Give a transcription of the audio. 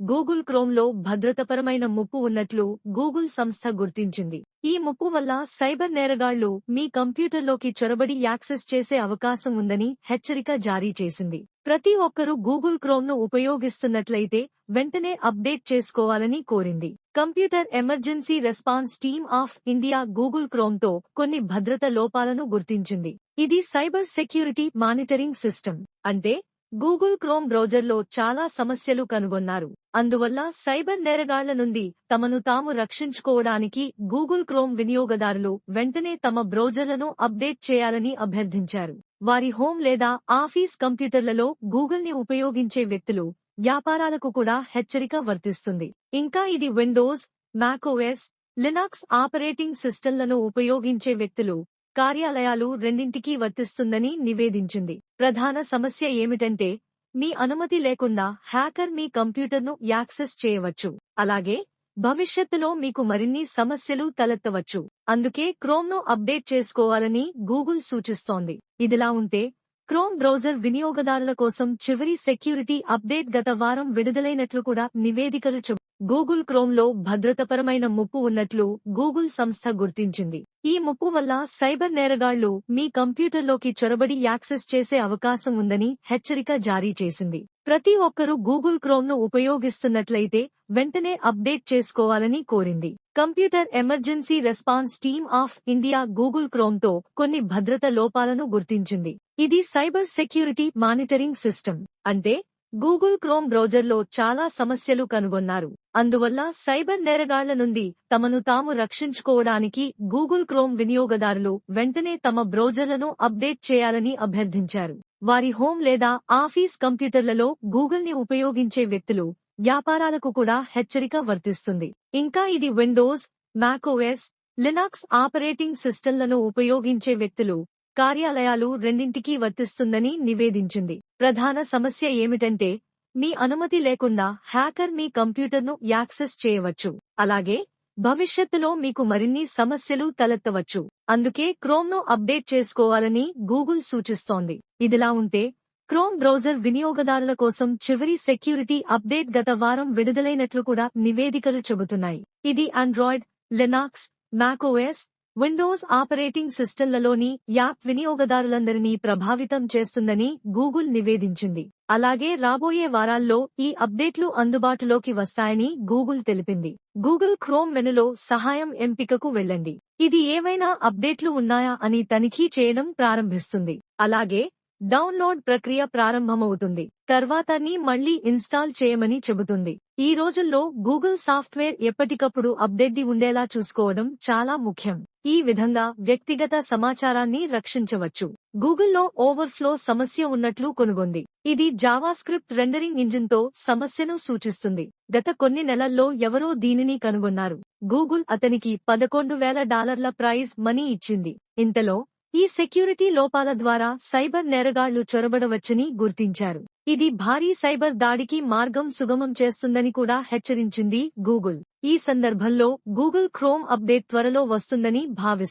Google క్రోమ్లో భద్రతపరమైన ముప్పు ఉన్నట్లు Google సంస్థ గుర్తించింది. ఈ ముప్పు వల్ల సైబర్ నేరగాళ్ళు మీ కంప్యూటర్లోకి చొరబడి యాక్సెస్ చేసే అవకాశం ఉందని హెచ్చరిక జారీ చేసింది. ప్రతి ఒక్కరూ గూగుల్ క్రోమ్ను ఉపయోగిస్తున్నట్లయితే వెంటనే అప్డేట్ చేసుకోవాలని కోరింది. Computer emergency response team of India Google క్రోమ్తో కొన్ని భద్రత లోపాలను గుర్తించింది. ఇది సైబర్ సెక్యూరిటీ మానిటరింగ్ సిస్టమ్. అంటే గూగుల్ క్రోమ్ బ్రౌజర్లో చాలా సమస్యలు కనుగొన్నారు. అందువల్ల సైబర్ నేరగాళ్ళ నుండి తమను తాము రక్షించుకోవడానికి గూగుల్ క్రోమ్ వినియోగదారులు వెంటనే తమ బ్రౌజర్లను అప్డేట్ చేయాలని అభ్యర్థించారు. వారి హోమ్ లేదా ఆఫీస్ కంప్యూటర్లలో గూగుల్ని ఉపయోగించే వ్యక్తులు వ్యాపారాలకు కూడా హెచ్చరిక వర్తిస్తుంది. ఇంకా ఇది విండోస్ మ్యాకోఎస్ లినాక్స్ ఆపరేటింగ్ సిస్టంలను ఉపయోగించే వ్యక్తులు కార్యాలయాలు రెండింటికీ వర్తిస్తుందని నివేదించింది. ప్రధాన సమస్య ఏమిటంటే మీ అనుమతి లేకుండా హ్యాకర్ మీ కంప్యూటర్ను యాక్సెస్ చేయవచ్చు. అలాగే భవిష్యత్తులో మీకు మరిన్ని సమస్యలు తలెత్తవచ్చు. అందుకే క్రోమ్ను అప్డేట్ చేసుకోవాలని గూగుల్ సూచిస్తోంది. ఇదిలా ఉంటే క్రోమ్ బ్రౌజర్ వినియోగదారుల కోసం చివరి సెక్యూరిటీ అప్డేట్ గత వారం విడుదలైనట్లు కూడా నివేదికలు చెబు గూగుల్ క్రోమ్లో భద్రతపరమైన ముప్పు ఉన్నట్లు గూగుల్ సంస్థ గుర్తించింది. ఈ ముప్పు వల్ల సైబర్ నేరగాళ్ళు మీ కంప్యూటర్లోకి చొరబడి యాక్సెస్ చేసే అవకాశం ఉందని హెచ్చరిక జారీ చేసింది. ప్రతి ఒక్కరూ గూగుల్ క్రోమ్ను ఉపయోగిస్తున్నట్లయితే వెంటనే అప్డేట్ చేసుకోవాలని కోరింది. Computer emergency response team of India Google క్రోమ్తో కొన్ని భద్రత లోపాలను గుర్తించింది. ఇది సైబర్ సెక్యూరిటీ మానిటరింగ్ సిస్టమ్. అంటే గూగుల్ క్రోమ్ బ్రౌజర్లో చాలా సమస్యలు కనుగొన్నారు. అందువల్ల సైబర్ నేరగాళ్ళ నుండి తమను తాము రక్షించుకోవడానికి గూగుల్ క్రోమ్ వినియోగదారులు వెంటనే తమ బ్రౌజర్లను అప్డేట్ చేయాలని అభ్యర్థించారు. వారి హోమ్ లేదా ఆఫీస్ కంప్యూటర్లలో గూగుల్ని ఉపయోగించే వ్యక్తులు వ్యాపారాలకు కూడా హెచ్చరిక వర్తిస్తుంది. ఇంకా ఇది విండోస్ మ్యాకోఎస్ లినాక్స్ ఆపరేటింగ్ సిస్టంలను ఉపయోగించే వ్యక్తులు కార్యాలయాలు రెండింటికీ వర్తిస్తుందని నివేదించింది. ప్రధాన సమస్య ఏమిటంటే మీ అనుమతి లేకుండా హ్యాకర్ మీ కంప్యూటర్ను యాక్సెస్ చేయవచ్చు. అలాగే భవిష్యత్తులో మీకు మరిన్ని సమస్యలు తలెత్తవచ్చు. అందుకే క్రోమ్ను అప్డేట్ చేసుకోవాలని గూగుల్ సూచిస్తోంది. ఇదిలా ఉంటే క్రోమ్ బ్రౌజర్ వినియోగదారుల కోసం చివరి సెక్యూరిటీ అప్డేట్ గత వారం విడుదలైనట్లు కూడా నివేదికలు చెబుతున్నాయి. ఇది Android Linux macOS Windows operating సిస్టంలలోని app వినియోగదారులందరినీ ప్రభావితం చేస్తుందని గూగుల్ నివేదించింది. అలాగే రాబోయే వారాల్లో ఈ అప్డేట్లు అందుబాటులోకి వస్తాయని గూగుల్ తెలిపింది. గూగుల్ క్రోమ్ మెనులో సహాయం ఎంపికకు వెళ్ళండి. ఇది ఏవైనా అప్డేట్లు ఉన్నాయా అని తనిఖీ చేయడం ప్రారంభిస్తుంది. అలాగే డౌన్లోడ్ ప్రక్రియ ప్రారంభమవుతుంది. తర్వాతని మళ్ళీ ఇన్స్టాల్ చేయమని చెబుతుంది. ఈ రోజుల్లో గూగుల్ సాఫ్ట్వేర్ ఎప్పటికప్పుడు అప్డేట్ ఉండేలా చూసుకోవడం చాలా ముఖ్యం. ఈ విధంగా వ్యక్తిగత సమాచారాన్ని రక్షించవచ్చు. గూగుల్లో ఓవర్ఫ్లో సమస్య ఉన్నట్లు కొనుగొంది. ఇది జావాస్క్రిప్ట్ రెండరింగ్ ఇంజిన్తో సమస్యను సూచిస్తుంది. గత కొన్ని నెలల్లో ఎవరో దీనిని కనుగొన్నారు. గూగుల్ అతనికి పదకొండు వేల డాలర్ల ప్రైజ్ మనీ ఇచ్చింది. ఇంతలో ఈ సెక్యూరిటీ లోపాల ద్వారా సైబర్ నేరగాళ్ళు చొరబడవచ్చని గుర్తించారు. ఇది భారీ సైబర్ దాడికి మార్గం సుగమం చేస్తుందని కూడా హెచ్చరించింది గూగుల్. ఈ సందర్భంలో గూగుల్ క్రోమ్ అప్డేట్ త్వరలో వస్తుందని భావిస్తుంది